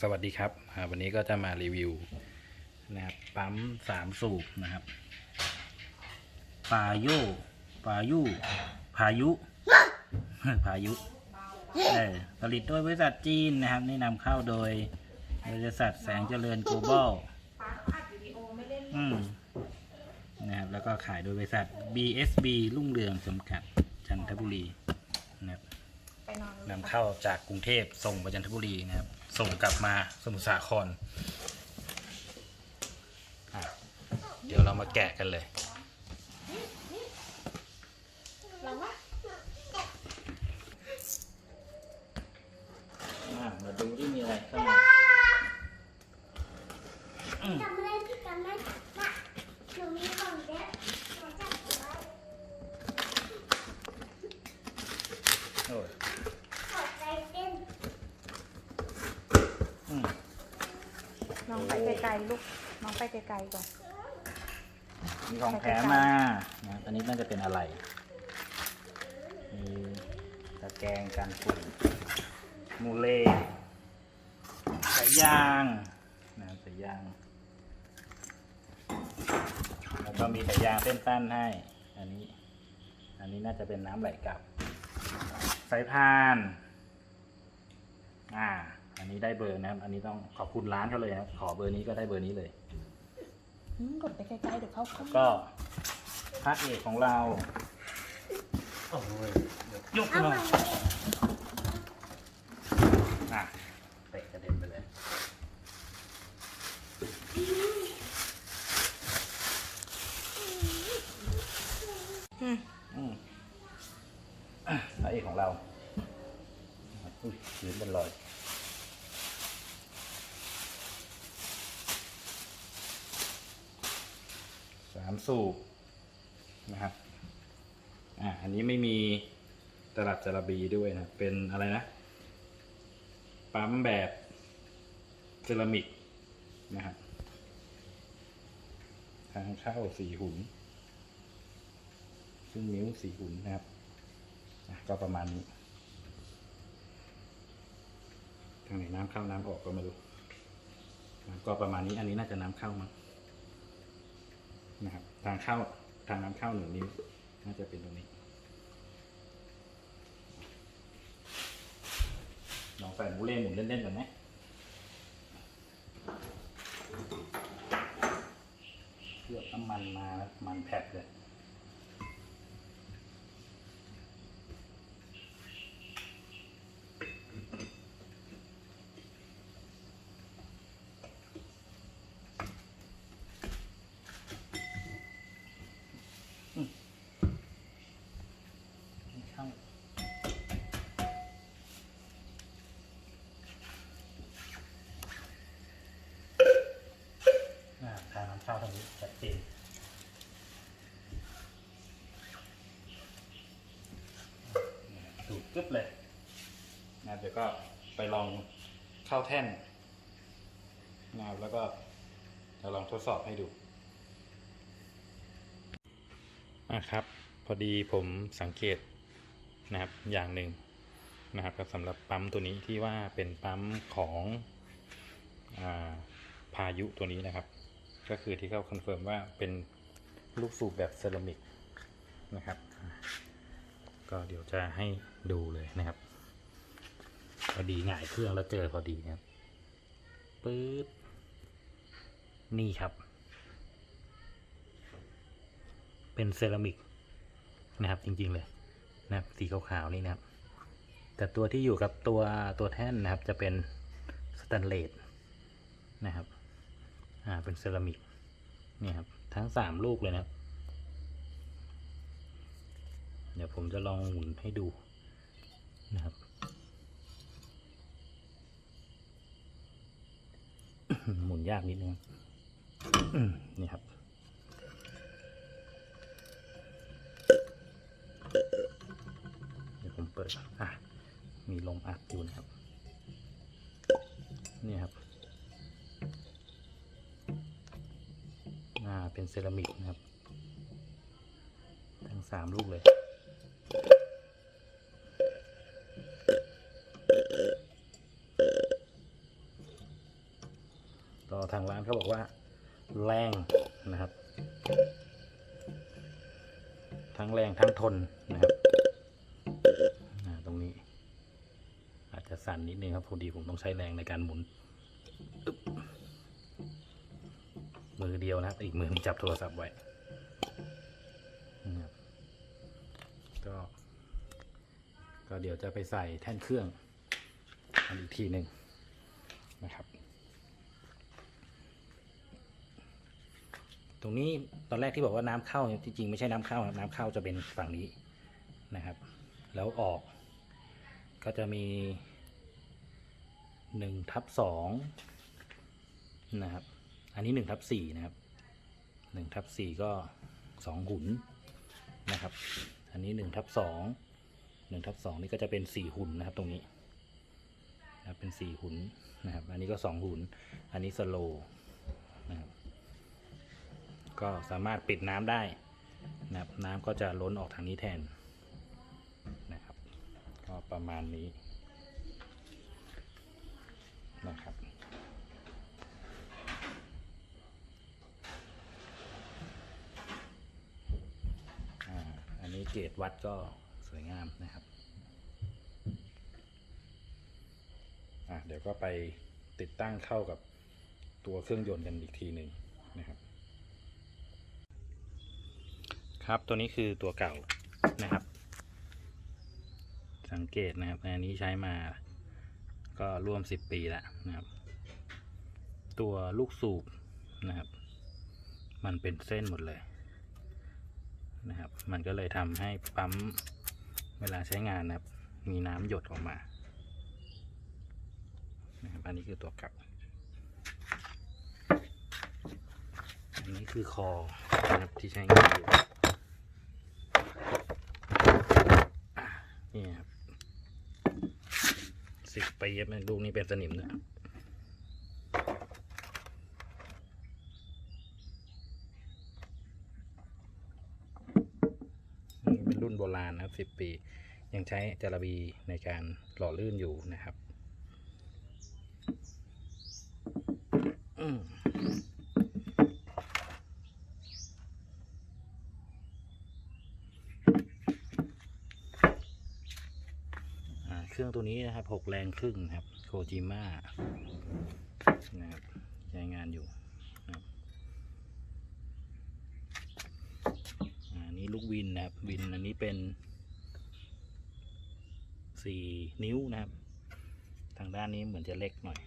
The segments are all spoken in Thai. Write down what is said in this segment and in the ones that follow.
สวัสดีครับวันนี้ก็จะมารีวิวนะครับปั๊มสามสูบนะครับปาโยปายุพายุพายุผลิตโดยบริษัทจีนนะครับนี่นำเข้าโดยบริษัทแสงเจริญ global อืมนะครับแล้วก็ขายโดยบริษัท BSB รุ่งเรืองจำกัดจันทบุรีนะครับ นอนนำเข้าจากกรุงเทพส่งไปจันทบุรีนะครับ ส่งกลับมาสมุทรสาครอะเดี๋ยวเรามาแกะกันเลยเราว่าอะมาดูที่มีอะไรข้างในอืมจำได้พี่จำได้ว่าหนูมีของเยอะหนูจับเอาไว้ โอ้ย ขอใจเต้น อืม น้อง ไกลๆลูกน้องไปไกลๆก่อน มีของแถมมานะอันนี้น่าจะเป็นอะไร มีตะแกรงกันฝุ่นมูเล่สายยางนะสายยาง แล้วก็มีสายยางเส้นตั้นให้ อันนี้ อันนี้น่าจะเป็นน้ำไหลกลับ สายพาน อ่า อันนี้ได้เบอร์นะครับ อันนี้ต้องขอบคุณร้านเขาเลยนะครับขอเบอร์นี้ก็ได้เบอร์นี้เลย อืมกดไปไกลๆเดี๋ยวเขาเข้าก็พระเอกของเราโอ้ยเดี๋ยวยกเอาขึ้นไว้มาอะเตะกระเด็นไปเลย อืม อืมอะพระเอกของเรา อุ้ยยืนเป็นรอย สามสูบนะครับอ่าอันนี้ไม่มีตลับจระบีด้วยนะ เป็นอะไรนะ ปั๊มแบบเซรามิกนะครับทางเข้าสีหุนซึ่งนิ้วสีหุนนะครับ ก็ประมาณนี้ทางไหนน้ำเข้าน้ำออกก็ไม่รู้ก็ประมาณนี้อันนี้น่าจะน้ำเข้ามั้ง นะครับ ทางเข้าทางน้ำเข้าหนึ่งนิ้วน่าจะเป็นตรงนี้ลองใส่หมูเล่หมุนเล่นๆก่อนไหมเคลือบน้ำมันมาแล้วมันแผดเลย ไม่เข้า อ่าทางน้ำเข้าทางนี้ชัดเจนดูดกึ๊บเลยนะเดี๋ยวก็ไปลองเข้าแท่นนะครับแล้วก็จะลองทดสอบให้ดูอะครับ พอดีผมสังเกตนะครับอย่างหนึ่งนะครับสำหรับปั๊มตัวนี้ที่ว่าเป็นปั๊มของอาพายุตัวนี้นะครับ ก็คือที่เขาคอนเฟิร์มว่าเป็นลูกสูบแบบเซรามิกนะครับ ก็เดี๋ยวจะให้ดูเลยนะครับ พอดีหงายเครื่องแล้วเจอพอดีนะครับปื๊ดนี่ครับ เป็นเซรามิกนะครับจริงๆเลยนะครับสีขาวๆนี่นะครับ แต่ตัวที่อยู่กับตัวตัวแท่นนะครับจะเป็นสแตนเลสนะครับ อ่าเป็นเซรามิกเนี่ยครับทั้งสามลูกเลยนะครับ เดี๋ยวผมจะลองหมุนให้ดูนะครับหมุนยากนิดนึงนี่ครับ เดี๋ยวผมเปิดอนอะ มีลมอัดอยู่นะครับ นี่ครับ เป็นเซรามิกนะครับ ทั้งสามลูกเลยนก็ทางร้านเขาบอกว่า แรงนะครับ ทั้งแรงทั้งทนนะครับตรงนี้ อาจจะสั่นนิดนึงครับพอดีผมต้องใช้แรงในการหมุนอ มือเดียวนะครับ อีกมือหนึ่งจับโทรศัพท์ไว้ก็ก็เดี๋ยวจะไปใส่แท่นเครื่องอันอีกทีหนึ่งนะครับ ตรงนี้ตอนแรกที่บอกว่าน้ำเข้านี่จริงๆไม่ใช่น้ำเข้านะครับน้ำเข้าจะเป็นฝั่งนี้นะครับ แล้วออก ก็จะมีหนึ่งทับสองนะครับ อันนี้หนึ่งทับสี่นะครับหนึ่งทับสี่ก็สองหุ่นนะครับ อันนี้หนึ่งทับสองหนึ่งทับสองนี่ก็จะเป็นสี่หุ่นนะครับตรงนี้นะครับเป็นสี่หุ่นนะครับ อันนี้ก็สองหุ่น อันนี้สโลว์นะครับ ก็สามารถปิดน้ำได้นะครับ น้ำก็จะล้นออกทางนี้แทนนะครับ ก็ประมาณนี้นะครับ อ่า อั นนี้เกจวัดก็สวยงามนะครับอะเดี๋ยวก็ไปติดตั้งเข้ากับตัวเครื่องยนต์กันอีกทีหนึ่งนะครับ ครับตัวนี้คือตัวเก่านะครับ สังเกตนะครับอันนี้ใช้มาก็ร่วม10ปีแล้วนะครับ ตัวลูกสูบนะครับ มันเป็นเส้นหมดเลย นะครับ มันก็เลยทำให้ปั๊มเวลาใช้งานนะครับ มีน้ำหยดออกมานะครับอันนี้คือตัวเก่าอันนี้คือคอนะครับที่ใช้งานอยู่นี่ครับสิบปีครับลูกนี้เป็นสนิมนะนี่เป็ นรุ่นโบราณนะครับสิบปี ยังใช้จาระบีในการหล่อลื่นอยู่นะครับเครื่องตัวนี้นะครับหกแรงครึ่งครับโคจิม a นะครับใช้งานอยู่นะครับอ่าอันนี้ลูก วินนะครับ วินอันนี้เป็นสี่นิ้วนะครับ ทางด้านนี้เหมือนจะเล็กหน่อย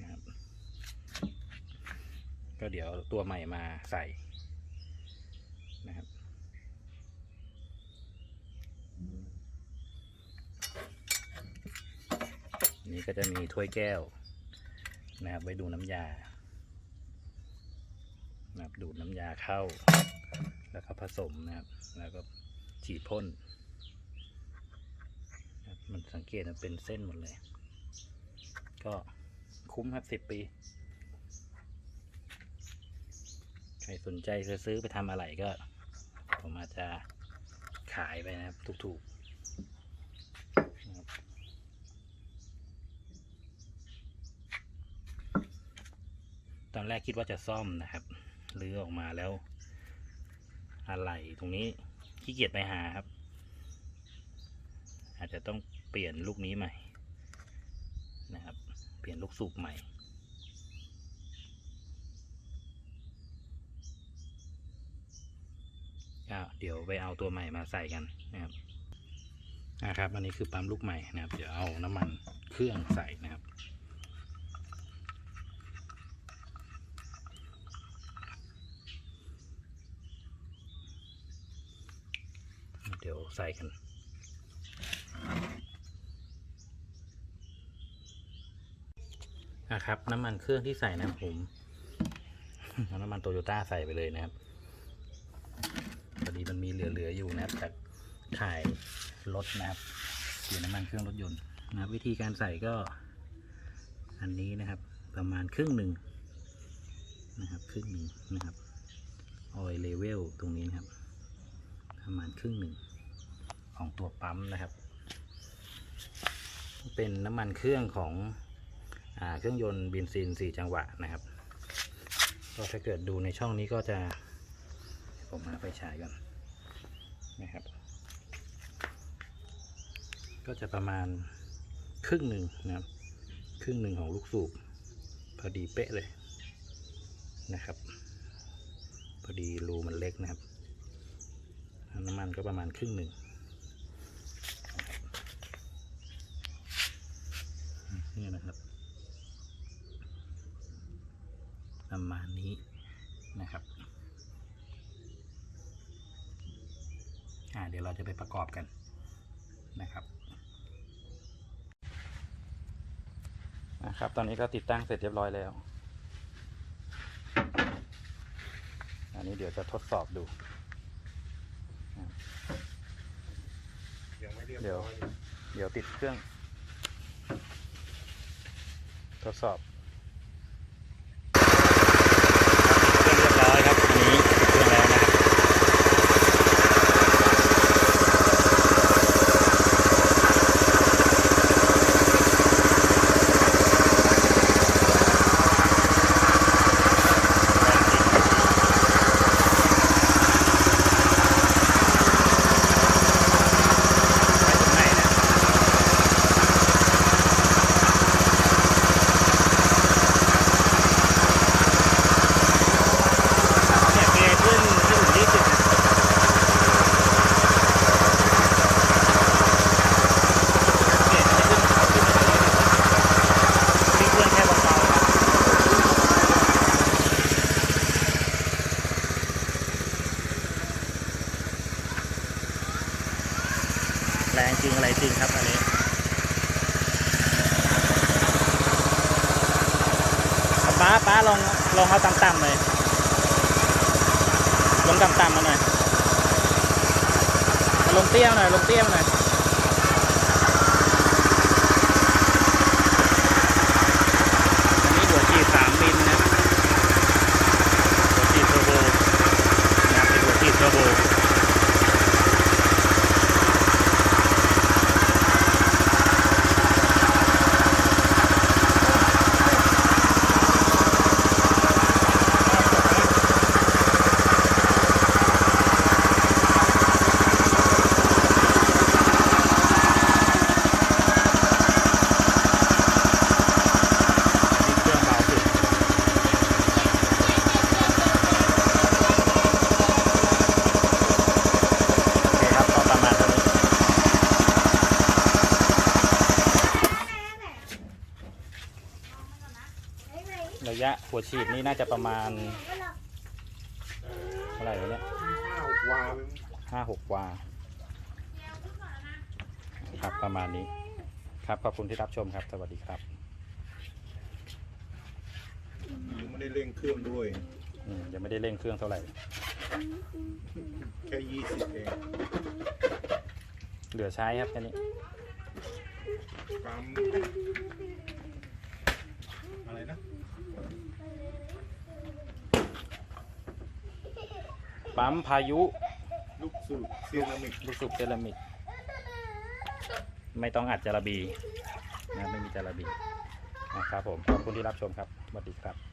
นะครับ ก็เดี๋ยวตัวใหม่มาใส่นะครับนี่ก็จะมีถ้วยแก้วนะครับไว้ดูน้ำยา นะครับดูดน้ำยาเข้า แล้วก็ผสมนะครับ แล้วก็ฉีดพ่นนะครับมันสังเกตมันเป็นเส้นหมดเลย ก็คุ้มครับสิบปี ใครสนใจจะซื้อไปทำอะไรก็ ผมอาจจะขายไปนะครับ ถูกๆ ตอนแรกคิดว่าจะซ่อมนะครับ รื้อออกมาแล้ว อะไรตรงนี้ขี้เกียจไปหาครับ อาจจะต้องเปลี่ยนลูกนี้ใหม่นะครับ เปลี่ยนลูกสูบใหม่ก็เดี๋ยวไปเอาตัวใหม่มาใส่กันนะครับนะครับ อันนี้คือปั๊มลูกใหม่นะครับ เดี๋ยวเอาน้ำมันเครื่องใส่นะครับ เดี๋ยว ใส่กัน นะครับ น้ำมันเครื่องที่ใส่นะครับผมน้ำมันโตโยต้าใส่ไปเลยนะครับพอดีมันมีเหลือๆอยู่นะครับจากขายรถนะครับเสียน้ำมันเครื่องรถยนต์นะครับ วิธีการใส่ก็ อันนี้นะครับ ประมาณครึ่งหนึ่งนะครับครึ่งหนึ่งนะครับออยเลเวลตรงนี้นะครับ ประมาณครึ่งหนึ่ง ของตัวปั๊มนะครับ เป็นน้ำมันเครื่องของอเครื่องยนต์เบนซินสี่จังหวะนะครับก็ถ้าเกิดดูในช่องนี้ก็จะผมมาไฟฉายก่อนนะครับ ก็จะประมาณครึ่งหนึ่งนะครับ ครึ่งหนึ่งของลูกสูบพอดีเป๊ะเลยนะครับ พอดีรูมันเล็กนะครับน้ำมันก็ประมาณครึ่งหนึ่ง นี่นะครับ ประมาณนี้นะครับอ่าเดี๋ยวเราจะไปประกอบกันนะครับนะครับ ตอนนี้ก็ติดตั้งเสร็จเรียบร้อยแล้ว อันนี้เดี๋ยวจะทดสอบดูยังไม่เรียบเดี๋ยวร้อยเลยเดี๋ยวติดเครื่อง ทดสอบเครื่องเรียบร้อยครับ อันนี้ติดเครื่องแล้วนะครับ ไปถึงไหนนะเนี่ยเกยร์ขึ้นขึ้นถึงยี่สิบเกยร์จะขึ้นขึ้นถึงยี่สิบนี่เครื่องแค่เบาๆครับแรงจริงอะไรจริงครับอันนี้ ป้าป้าลองลองเอาต่ำๆเลย ลงต่ำๆมาหน่อยลงเตี้ยหน่อยลงเตี้ยหน่อยอันนี้หัวฉีดสามมิลนะหัวฉีดเทอร์โบนะครับเป็นหัวฉีดเทอร์โบนี่เครื่องเบาสุดโอเคครับก็ประมาณเท่านี้ ระยะหัวฉีดนี่น่าจะประมาณเท่าไหร่วะเนี่ยห้าววาไปห้าหกวาครับประมาณนี้ ครับขอบคุณที่รับชมครับ สวัสดีครับยังไม่ได้เร่งเครื่องด้วยอืมยังไม่ได้เร่งเครื่องเท่าไหร่ แค่ยี่สิบเองเหลือใช้ครับแค่นี้ปั๊มอะไรนะ ปั๊มพายุลูกสูบเซรามิกลูกสูบเซรามิก ไม่ต้องอัดจาระบีนะไม่มีจาระบีนะครับผมขอบคุณที่รับชมครับสวัสดีครับ